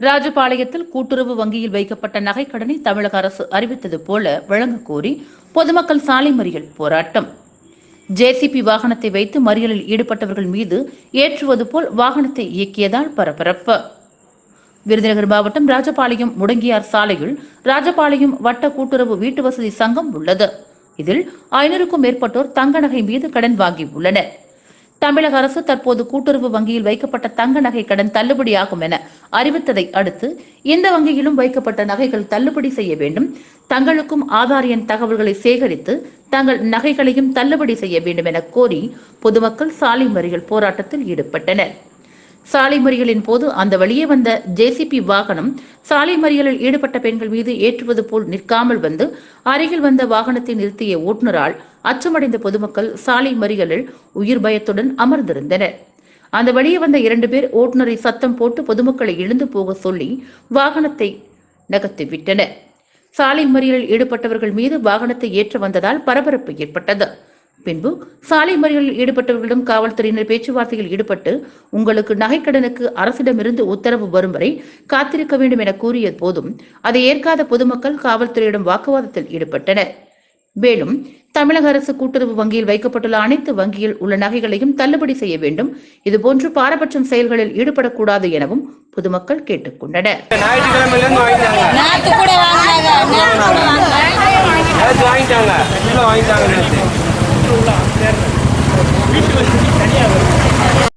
ராஜபாளையத்தில் கூட்டுறவு வங்கியில் வைக்கப்பட்ட நகைக்கடனை தமிழக அரசு அறிவித்தது போல வழங்க கோரி பொதுமக்கள் சாலை மறியல் போராட்டம். ஜேசிபி வாகனத்தை வைத்து மறியலில் ஈடுபட்டவர்கள் மீது ஏற்றுவது போல் வாகனத்தை இயக்கியதால் பரபரப்பு. விருதுநகர் மாவட்டம் ராஜபாளையம் முடங்கியார் சாலையில் ராஜபாளையம் வட்ட கூட்டுறவு வீட்டு வசதி சங்கம் உள்ளது. இதில் ஐநூறுக்கும் மேற்பட்டோர் தங்க நகை மீது கடன் வாங்கி உள்ளனர். தமிழக அரசு தற்போது கூட்டுறவு வங்கியில் வைக்கப்பட்ட தங்க நகை கடன் தள்ளுபடியாகும் என அறிவித்ததை அடுத்து இந்த வங்கியிலும் வைக்கப்பட்ட நகைகள் தள்ளுபடி செய்ய வேண்டும். தங்களுக்கும் ஆதார் எண் தகவல்களை சேகரித்து தங்கள் நகைகளையும் தள்ளுபடி செய்ய வேண்டும் என கோரி பொதுமக்கள் சாலை மறியல் போராட்டத்தில் ஈடுபட்டனர். சாலை மறியலின் போது அந்த வழியே வந்த ஜேசிபி வாகனம் சாலை மறியலில் ஈடுபட்ட பெண்கள் மீது ஏற்றுவது போல் நிற்காமல் வந்து அருகில் வந்த வாகனத்தை நிறுத்திய ஓட்டுநரால் அச்சமடைந்த பொதுமக்கள் சாலை மறியலில் உயிர் பயத்துடன் அமர்ந்திருந்தனர். அந்த வழியே வந்த இரண்டு பேர் ஓட்டுநரை சத்தம் போட்டு பொதுமக்களை எழுந்து போக சொல்லி வாகனத்தை நகர்த்தி விட்டனர் சாலை மறியலில் ஈடுபட்டவர்கள் மீது வாகனத்தை ஏற்ற வந்ததால் பரபரப்பு ஏற்பட்டது. பின்பு சாலை மறியலில் ஈடுபட்டவர்களிடம் காவல்துறையினர் பேச்சுவார்த்தையில் ஈடுபட்டு உங்களுக்கு நகைக்கடனுக்கு அரசிடமிருந்து உத்தரவு வரும் வரை காத்திருக்க வேண்டும் என கூறிய போதும் அதை ஏற்காத பொதுமக்கள் காவல்துறையிடம் வாக்குவாதத்தில் ஈடுபட்டனர். மேலும் தமிழக அரசு கூட்டுறவு வங்கியில் வைக்கப்பட்டுள்ள அனைத்து வங்கியில் உள்ள நகைகளையும் தள்ளுபடி செய்ய வேண்டும். இதுபோன்று பாரபட்சம் செயல்களில் ஈடுபடக்கூடாது எனவும் பொதுமக்கள் கேட்டுக்கொண்டனர். வாங்கிட்டாங்க. நேற்று கூட வாங்கினாங்க நேற்று கூட வாங்கினாங்க